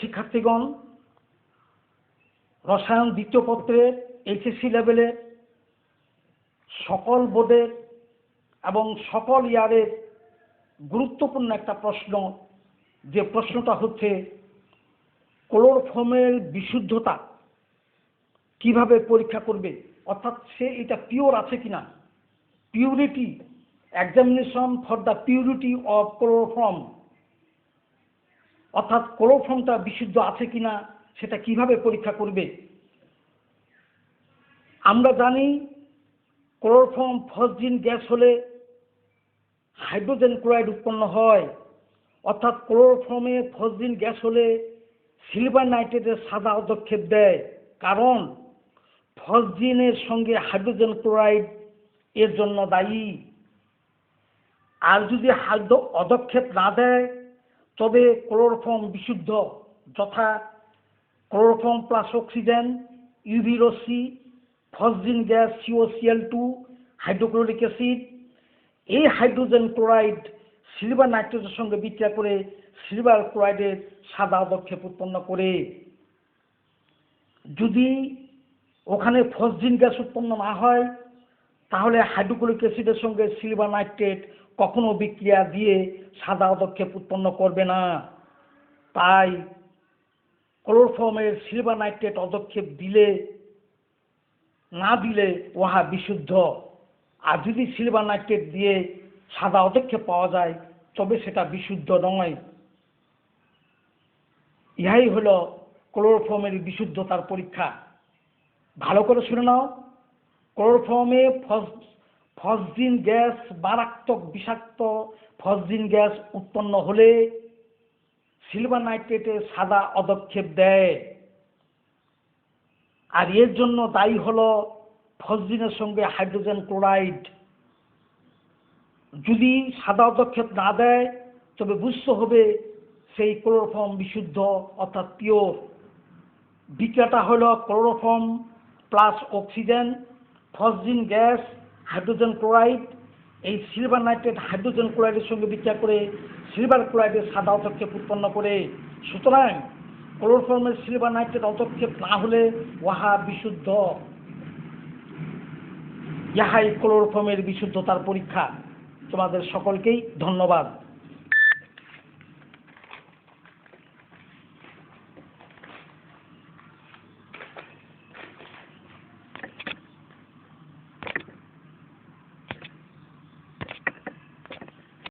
শিক্ষার্থীগণ, রসায়ন দ্বিতীয় পত্রের এইচএসসি লেভেলের সকল বোর্ডের এবং সকল ইয়ারের গুরুত্বপূর্ণ একটা প্রশ্ন, যে প্রশ্নটা হচ্ছে ক্লোরোফর্মের বিশুদ্ধতা কীভাবে পরীক্ষা করবে? অর্থাৎ সে এটা পিওর আছে কিনা? Purity examination for the purity of chloroform অর্থাৎ ক্লোরোফর্মটা বিশুদ্ধ আছে কিনা সেটা কীভাবে পরীক্ষা করবে? আমরা জানি ক্লোরোফর্ম ফসজিন গ্যাস হলে হাইড্রোজেন ক্লোরাইড উৎপন্ন হয়। অর্থাৎ ক্লোরোফর্মে ফসজিন গ্যাস হলে সিলভার নাইট্রেটের সাদা পদক্ষেপ দেয়। কারণ ফসজিনের সঙ্গে হাইড্রোজেন ক্লোরাইড এর জন্য দায়ী। আর যদি হাইড্রো অদক্ষেপ না দেয় তবে ক্লোরোফর্ম বিশুদ্ধ, যথা ক্লোরোফর্ম প্লাস অক্সিজেন, ইউভি রশ্মি, phosgene gas COCl two hydrochloric acid. এই হাইড্রোজেন ক্লোরাইড সিলভার নাইট্রেটের সঙ্গে বিক্রিয়া করে সিলভার ক্লোরাইডের সাদা পদক্ষেপ উৎপন্ন করে। যদি ওখানে ফসজিন গ্যাস উৎপন্ন না হয় তাহলে হাইড্রোক্লোরিক অ্যাসিডের সঙ্গে সিলভার নাইট্রেট কখনো বিক্রিয়া দিয়ে সাদা অদক্ষেপ উৎপন্ন করবে না। তাই ক্লোরোফর্মের সিলভার নাইট্রেট অদক্ষেপ দিলে, না দিলে উহা বিশুদ্ধ। আর যদি সিলভার নাইট্রেট দিয়ে সাদা অদক্ষেপ পাওয়া যায়, তবে সেটা বিশুদ্ধ নয়। ইহাই হলো ক্লোরোফর্মের বিশুদ্ধতার পরীক্ষা। ভালো করে শুনে নাও। ক্লোরোফর্মে ফস ফসজিন গ্যাস মারাত্মক বিষাক্ত ফসজিন গ্যাস উৎপন্ন হলে সিলভার নাইট্রেটে সাদা অদক্ষেপ দেয়। আর এর জন্য দায়ী হল ফসজিনের সঙ্গে হাইড্রোজেন ক্লোরাইড। যদি সাদা অদক্ষেপ না দেয়, তবে বুঝতে হবে সেই ক্লোরোফর্ম বিশুদ্ধ অর্থাৎ পিওর বিক্রিয়াটা হলো chloroform plus oxygen phosgene gas, hydrogen chloride, এই সিলভার নাইট্রেট হাইড্রোজেন ক্লোরাইডের সঙ্গে বিক্রিয়া করে সিলভার ক্লোরাইডের সাদা অতক্ষেপ উৎপন্ন করে। সুতরাং ক্লোরোফর্মের সিলভার নাইট্রেট অতক্ষেপ না হলে উহা বিশুদ্ধ। ইহাই ক্লোরোফর্মের বিশুদ্ধতার পরীক্ষা। তোমাদের সকলকেই ধন্যবাদ।